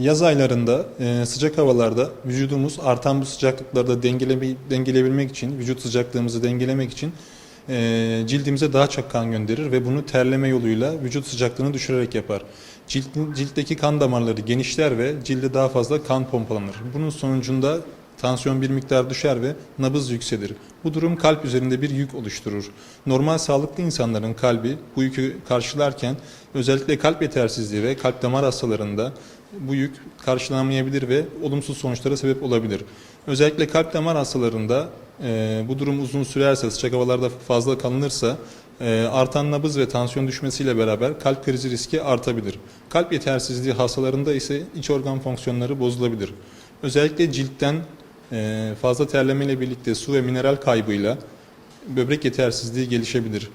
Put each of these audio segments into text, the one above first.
Yaz aylarında e, sıcak havalarda vücudumuz artan bu sıcaklıklarda dengeleyebilmek için, vücut sıcaklığımızı dengelemek için e, cildimize daha çok kan gönderir ve bunu terleme yoluyla vücut sıcaklığını düşürerek yapar. Ciltin, ciltteki kan damarları genişler ve cilde daha fazla kan pompalanır. Bunun sonucunda tansiyon bir miktar düşer ve nabız yükselir. Bu durum kalp üzerinde bir yük oluşturur. Normal sağlıklı insanların kalbi bu yükü karşılarken özellikle kalp yetersizliği ve kalp damar hastalarında bu yük karşılanmayabilir ve olumsuz sonuçlara sebep olabilir. Özellikle kalp damar hastalarında e, bu durum uzun sürerse, sıcak havalarda fazla kalınırsa e, artan nabız ve tansiyon düşmesiyle beraber kalp krizi riski artabilir. Kalp yetersizliği hastalarında ise iç organ fonksiyonları bozulabilir. Özellikle ciltten e, fazla terleme ile birlikte su ve mineral kaybıyla böbrek yetersizliği gelişebilir.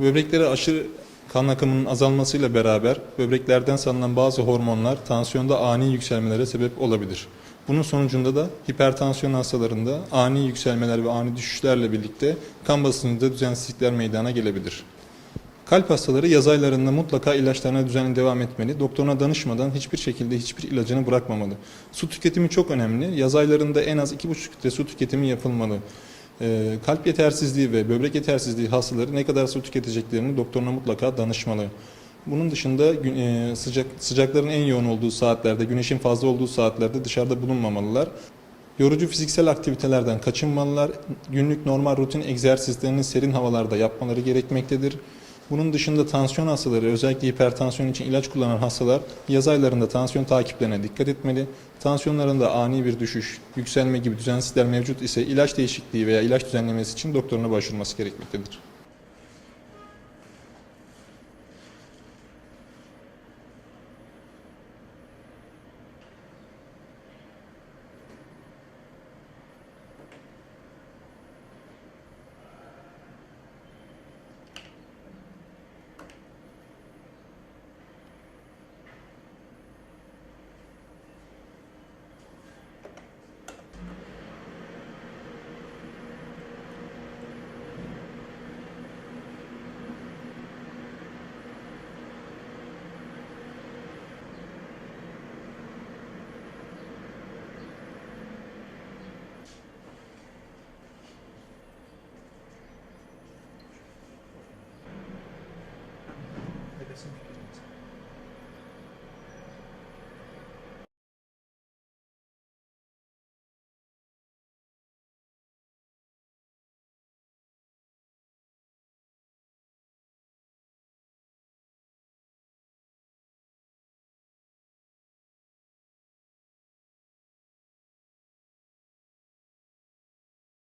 Böbreklere aşırı kan akımının azalmasıyla beraber böbreklerden salınan bazı hormonlar tansiyonda ani yükselmelere sebep olabilir. Bunun sonucunda da hipertansiyon hastalarında ani yükselmeler ve ani düşüşlerle birlikte kan basıncında düzensizlikler meydana gelebilir. Kalp hastaları yaz aylarında mutlaka ilaçlarına düzenli devam etmeli. Doktoruna danışmadan hiçbir şekilde hiçbir ilacını bırakmamalı. Su tüketimi çok önemli. Yaz aylarında en az 2,5 litre su tüketimi yapılmalı. Ee, kalp yetersizliği ve böbrek yetersizliği hastaları ne kadar su tüketeceklerini doktoruna mutlaka danışmalı. Bunun dışında e, sıcak sıcakların en yoğun olduğu saatlerde, güneşin fazla olduğu saatlerde dışarıda bulunmamalılar. Yorucu fiziksel aktivitelerden kaçınmalılar. Günlük normal rutin egzersizlerini serin havalarda yapmaları gerekmektedir. Bunun dışında tansiyon hastaları, özellikle hipertansiyon için ilaç kullanan hastalar yaz aylarında tansiyon takiplerine dikkat etmeli. Tansiyonlarında ani bir düşüş, yükselme gibi düzensizlikler mevcut ise ilaç değişikliği veya ilaç düzenlemesi için doktoruna başvurması gerekmektedir.